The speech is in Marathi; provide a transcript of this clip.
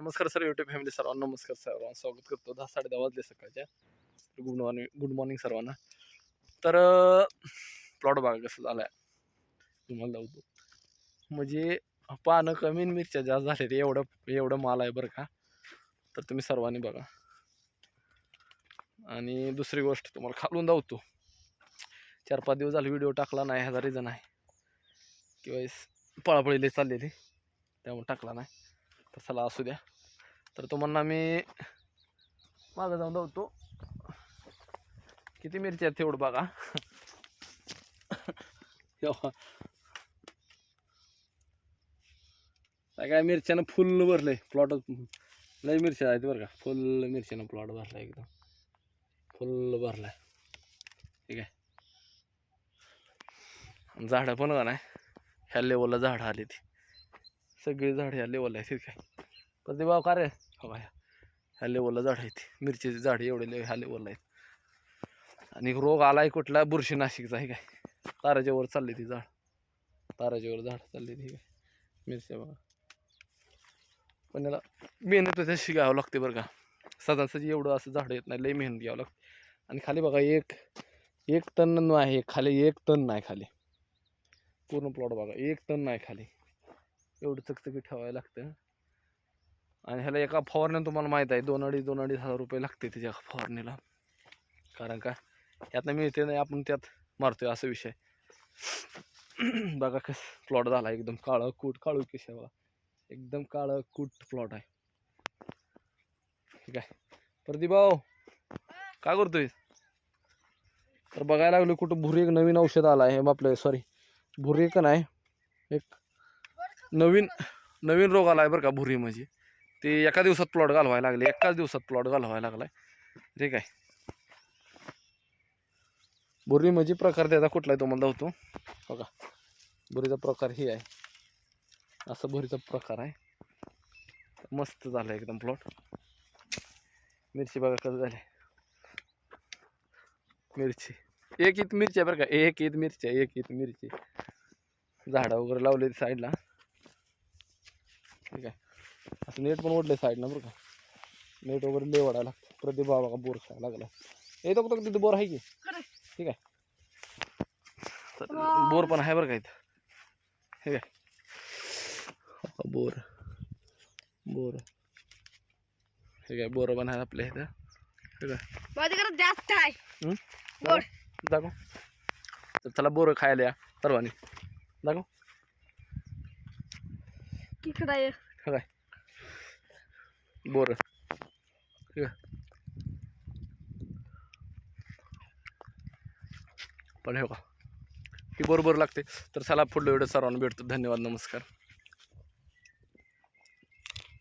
नमस्कार सर युट्यूब फॅमिली सर्वांना नमस्कार सर्वांना. स्वागत करतो दहा साडे दहा वाजले सकाळच्या. गुड मॉर्निंग गुड मॉर्निंग सर्वांना. तर प्लॉट बघा कसं झालं आहे तुम्हाला लावतो. म्हणजे पानं कमी मिरच्या जास्त झाले ते एवढं एवढं माल आहे बरं का. तर तुम्ही सर्वांनी बघा. आणि दुसरी गोष्ट तुम्हाला खालून धावतो चार पाच दिवस झाले व्हिडिओ टाकला नाही हजार रिझन आहे. किंवा पळापळीले चाललेली. त्यामुळे टाकला नाही. तसाला असू द्या. तर तुम्हाला मी मागं जाऊन धावतो. किती मिरची आहेत तेवढं बघा. काय काय मिरच्यानं फुल भरलंय प्लॉट लय मिरच्या आहेत बरं का. फुल मिरच्यानं प्लॉट भरला एकदम. फुल भरलाय. ठीक आहे. झाडं पण का नाही? ह्या लेवलला झाडं आली ती. सगळी झाडं ह्या लेवलला आहेत आहे पण ते बाबा का रे हो ह्या ह्या लेवलला झाडं आहेत. मिरचीची झाडं एवढे ले ह्या लेवलला आहेत. आणि रोग आलाय कुठला? बुरशी नाशिकचा आहे काय? ताराच्या वर चालली ती झाड. ताराच्या वर झाड चालली ती काय? मिरच्या बघा पण याला मेहनत त्याशी घ्यावं लागते बरं का. सदासजी एवढं असं झाडं येत नाही लई मेहनत घ्यावं लागते. आणि खाली बघा एक एक टन आहे खाली एक टन नाही खाली. पूर्ण प्लॉट बघा एक टन नाही खाली. एवढं चकचकी ठेवायला लागतं. आणि ह्याला एका फवारण्यानं तुम्हाला माहीत आहे दोन अडीच दोन अडीच हजार रुपये लागते त्याच्या फवारणीला. कारण का यातनं मिळते नाही आपण त्यात मारतोय असा विषय. बघा कस प्लॉट झाला एकदम काळं कूट काळू केश आहे बघा. एकदम काळं कूट प्लॉट आहे. ठीक आहे. प्रदीप भाऊ काय करतोय? तर बघायला लागलो कुठं भुरी एक नवीन औषध आलं आहे आपलं सॉरी भुरी एक नाही एक नवीन नवीन रोग आला आहे बरं का भुरी म्हणजे ते एका दिवसात प्लॉट घालवायला लागले एकाच दिवसात प्लॉट घालवायला लागलाय. ठीक आहे. भुरी म्हणजे प्रकार त्याचा कुठला आहे तुम्हाला धावतो बघा. भुरीचा प्रकार ही आहे. असं भुरीचा प्रकार आहे. मस्त झाला एकदम प्लॉट मिरची बघा कसं झाले. मिरची. एक ईत मिरची आहे बरं का. एक ईत मिरची आहे एक ईत मिरची. झाडं वगैरे लावले साईडला ठीक आहे. असं नेट पण ओढले साईडनं बरं का. नेट वगैरे लय वाढायला लागतं. प्रदीप बाबा का बोर खायला लागला. येतो का तिथे बोर आहे की? ठीक आहे. बोर पण आहे बरं का इथं. ठीक आहे. बोर. बोर. ठीक आहे बोर पण आहे आपल्या इथं. ठीक आहे. माझ्याकडे जास्त आहे. दाखव. तर चला बोरं खायला या. सर्वांनी दाखव. तिकडे आहे काय? बोरं. पण हे का ही बरोबर लागते. तर चला पुढलं एवढं सर्वांना भेटतो. धन्यवाद नमस्कार.